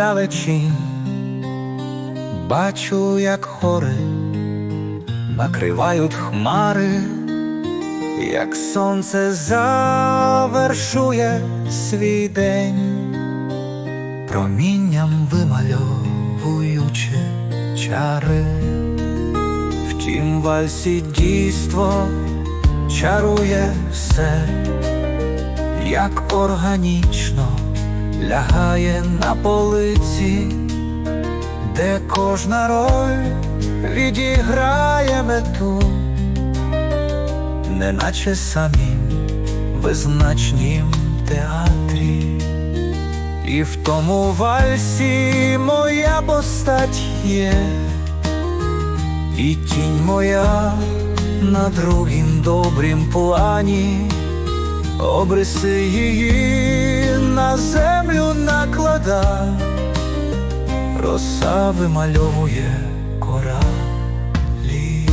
далечінь, бачу, як гори накривають хмари, як сонце завершує свій день, промінням вимальовуючи чари. Втім, вальсі дійство чарує все, як органічно лягає на полиці, де кожна роль відіграє мету, неначе самім визначнім театрі. І в тому вальсі моя постать є, і тінь моя на другім добрім плані, обриси її на землю наклада, роса вимальовує коралі.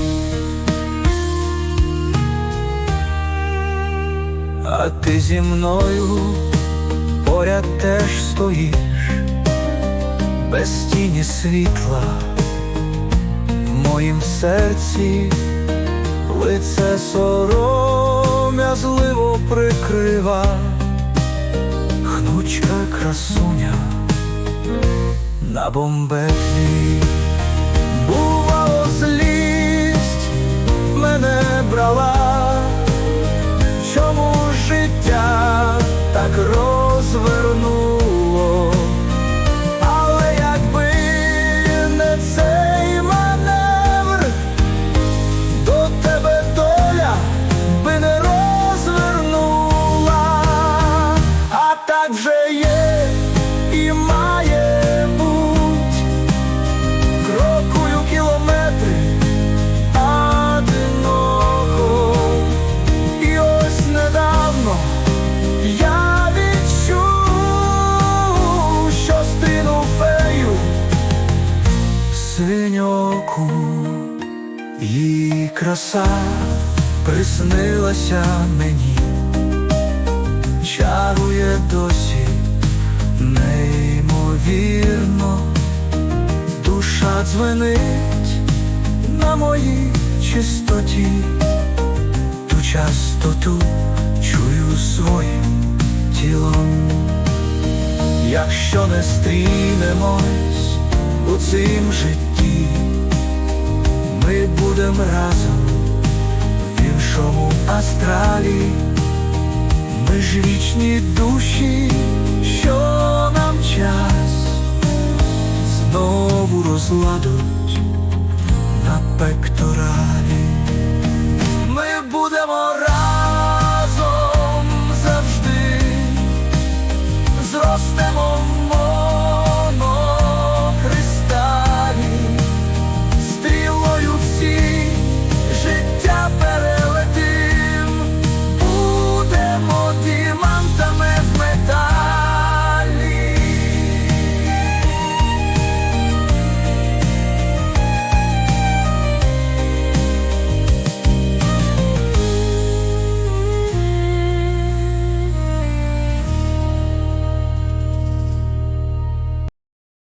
А ти зі мною поряд теж стоїш, без тіні світла в моїм серці лице сором'язливо прикрива, хнучка красуня на бомбетлі. Її краса приснилася мені, чарує досі неймовірно, душа дзвенить на моїй чистоті, ту частоту чую своїм тілом. Якщо не стрінемось у цім житті, ми будем разом в іншому астралі, ми ж вічні душі, що нам час знову розладуть на пекторалі. Ми будемо